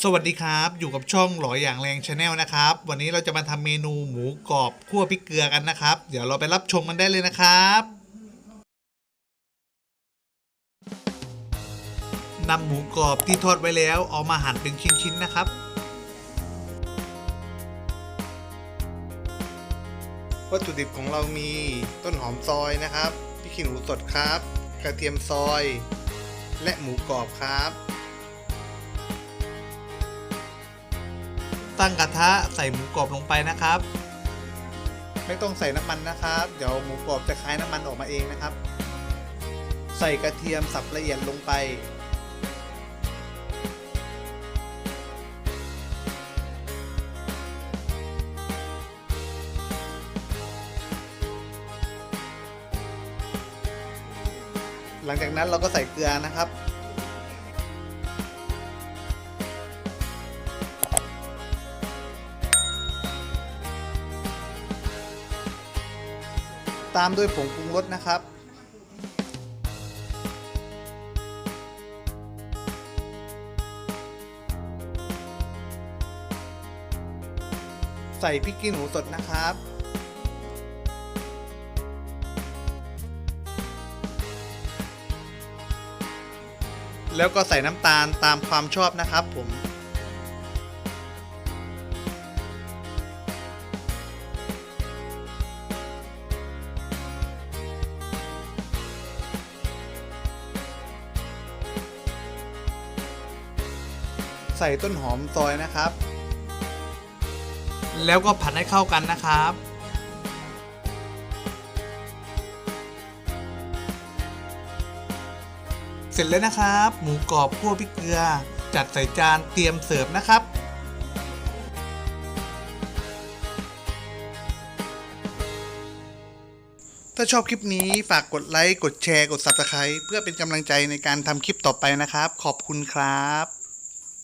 สวัสดีครับ อยู่กับช่องหลอยอย่างแรงชาแนลนะครับ วันนี้เราจะมาทำเมนูหมูกรอบคั่วพริกเกลือกันนะครับ เดี๋ยวเราไปรับชมกันได้เลยนะครับนำหมูกรอบที่ทอดไว้แล้วเอามาหั่นเป็นชิ้นๆนะครับ วัตถุดิบของเรามีต้นหอมซอยนะครับพริกขี้หนูสดครับ กระเทียมซอย และหมูกรอบครับ ตั้งกระทะใส่หมูกรอบลงไปนะครับ ไม่ต้องใส่น้ำมันนะครับ เดี๋ยวหมูกรอบจะคายน้ำมันออกมาเองนะครับ ใส่กระเทียมสับละเอียดลงไป หลังจากนั้นเราก็ใส่เกลือนะครับ ตามด้วยผงปรุงรสนะครับ ใส่พริกขี้หนูสดนะครับแล้วก็ใส่น้ำตาลตามความชอบนะครับผม ส่ต้นหอมซอยนะครับ แล้วก็ผัดให้เข้ากันนะครับ เสร็จแล้วนะครับ หมูกรอบคั่วพริกเกลือ จัดใส่จานเตรียมเสิร์ฟนะครับถ้าชอบคลิปนี้ฝากกดไลค์ กดแชร์ กด Subscribe เพื่อเป็นกำลังใจในการทำคลิปต่อไปนะครับ ขอบคุณครับ